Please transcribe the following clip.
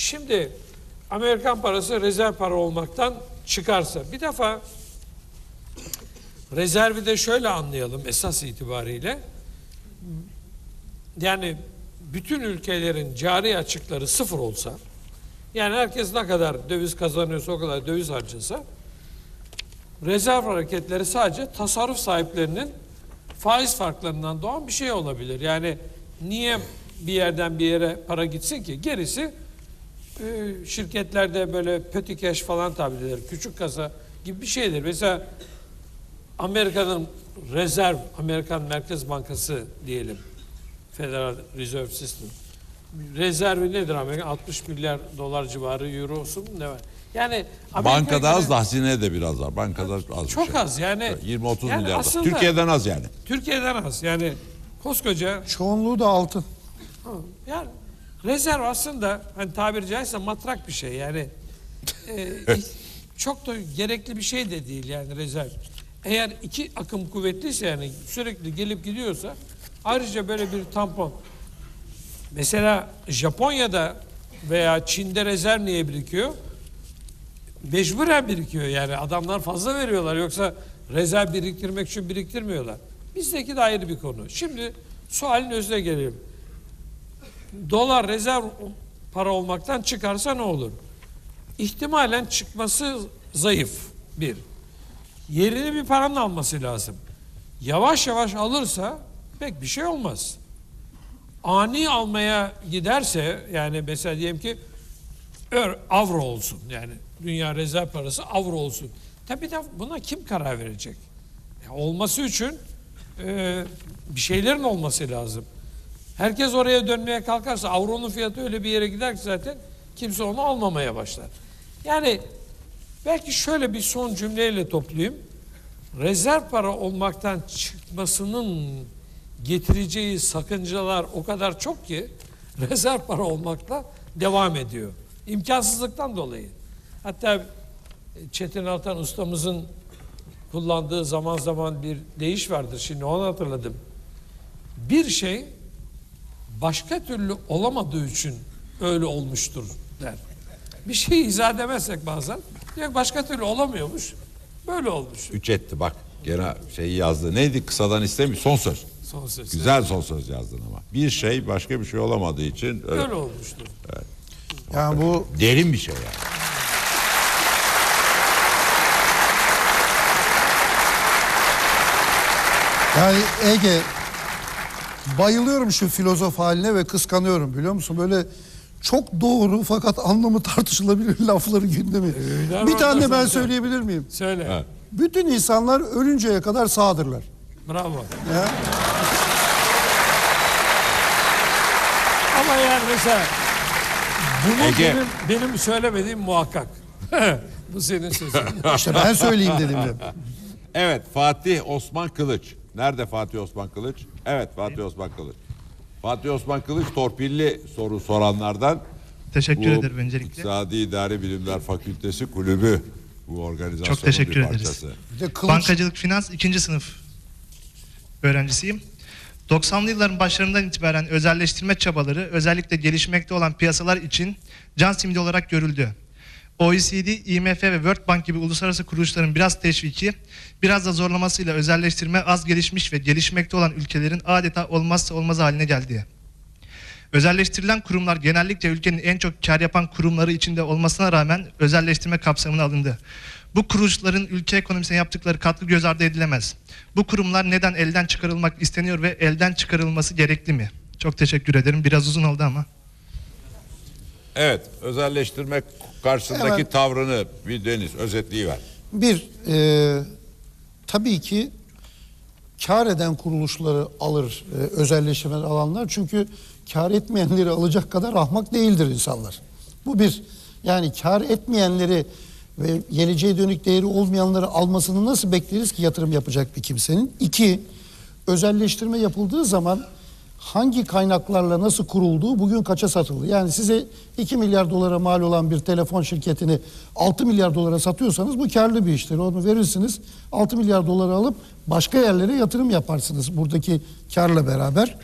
Şimdi Amerikan parası rezerv para olmaktan çıkarsa bir defa rezervi de şöyle anlayalım esas itibariyle. Yani bütün ülkelerin cari açıkları sıfır olsa yani herkes ne kadar döviz kazanıyorsa o kadar döviz harcasa rezerv hareketleri sadece tasarruf sahiplerinin faiz farklarından doğan bir şey olabilir. Yani niye bir yerden bir yere para gitsin ki? Gerisi şirketlerde böyle petty cash falan tabir edilir. Küçük kasa gibi bir şeydir. Mesela Amerika'nın rezerv, Amerikan Merkez Bankası diyelim. Federal Reserve System. Rezervi nedir Amerika? 60 milyar dolar civarı eurosu mu ne var? Yani Amerika'ya Bankada göre- az da hazinede de biraz var. Bankada az bir Çok şey. az yani. 20-30 yani milyar. da. aslında Türkiye'den az yani. Türkiye'den az. Yani koskoca Çoğunluğu da altın. yani rezerv aslında hani tabiri caizse matrak bir şey yani e, çok da gerekli bir şey de değil yani rezerv. Eğer iki akım kuvvetliyse yani sürekli gelip gidiyorsa ayrıca böyle bir tampon. Mesela Japonya'da veya Çin'de rezerv niye birikiyor? Mecburen birikiyor yani adamlar fazla veriyorlar yoksa rezerv biriktirmek için biriktirmiyorlar. Bizdeki de ayrı bir konu. Şimdi sualin özüne gelelim. Dolar rezerv para olmaktan çıkarsa ne olur? İhtimalen çıkması zayıf bir. Yerini bir paranın alması lazım. Yavaş yavaş alırsa pek bir şey olmaz. Ani almaya giderse yani mesela diyelim ki avro olsun yani dünya rezerv parası avro olsun. Tabii de buna kim karar verecek? Ya olması için e, bir şeylerin olması lazım. Herkes oraya dönmeye kalkarsa avronun fiyatı öyle bir yere gider ki zaten kimse onu almamaya başlar. Yani belki şöyle bir son cümleyle toplayayım. Rezerv para olmaktan çıkmasının getireceği sakıncalar o kadar çok ki rezerv para olmakla devam ediyor. İmkansızlıktan dolayı. Hatta Çetin Altan ustamızın kullandığı zaman zaman bir deyiş vardır. Şimdi onu hatırladım. Bir şey başka türlü olamadığı için öyle olmuştur der. Bir şeyi izah edemezsek bazen diyor başka türlü olamıyormuş. Böyle olmuş. Üç etti bak. Gene şeyi yazdı. Neydi kısadan istemiyor. Son söz. Son ses. Güzel son söz yazdın ama. Bir şey başka bir şey olamadığı için öyle Böyle olmuştur. Yani bu derin bir şey yani. yani Ege bayılıyorum şu filozof haline ve kıskanıyorum biliyor musun? Böyle çok doğru fakat anlamı tartışılabilir lafları gündemi. Öyle bir tane ben söyleyebilir miyim? Söyle. Evet. Bütün insanlar ölünceye kadar sağdırlar. Bravo. Ya. Ama yani mesela bunu Ege. benim, benim söylemediğim muhakkak. Bu senin sözün. İşte ben söyleyeyim dedim de. Evet Fatih Osman Kılıç. Nerede Fatih Osman Kılıç? Evet Fatih Osman Kılıç. Fatih Osman Kılıç torpilli soru soranlardan. Teşekkür Bu ederim öncelikle. İktisadi İdari Bilimler Fakültesi kulübü bu organizasyonun Çok teşekkür bir ederiz. parçası. De kılıç Bankacılık Finans ikinci sınıf öğrencisiyim. 90'lı yılların başlarından itibaren özelleştirme çabaları özellikle gelişmekte olan piyasalar için can simidi olarak görüldü. OECD, IMF ve World Bank gibi uluslararası kuruluşların biraz teşviki, biraz da zorlamasıyla özelleştirme az gelişmiş ve gelişmekte olan ülkelerin adeta olmazsa olmaz haline geldi. Özelleştirilen kurumlar genellikle ülkenin en çok kar yapan kurumları içinde olmasına rağmen özelleştirme kapsamına alındı. Bu kuruluşların ülke ekonomisine yaptıkları katkı göz ardı edilemez. Bu kurumlar neden elden çıkarılmak isteniyor ve elden çıkarılması gerekli mi? Çok teşekkür ederim. Biraz uzun oldu ama. Evet özelleştirmek karşısındaki Hemen- tavrını bir Deniz özetleyiver. Bir, e, tabii ki kar eden kuruluşları alır e, özelleştirme alanlar. Çünkü kar etmeyenleri alacak kadar ahmak değildir insanlar. Bu bir. Yani kar etmeyenleri ve geleceğe dönük değeri olmayanları almasını nasıl bekleriz ki yatırım yapacak bir kimsenin? İki, özelleştirme yapıldığı zaman hangi kaynaklarla nasıl kurulduğu bugün kaça satıldı? Yani size 2 milyar dolara mal olan bir telefon şirketini 6 milyar dolara satıyorsanız bu karlı bir iştir. Onu verirsiniz 6 milyar dolara alıp başka yerlere yatırım yaparsınız buradaki karla beraber.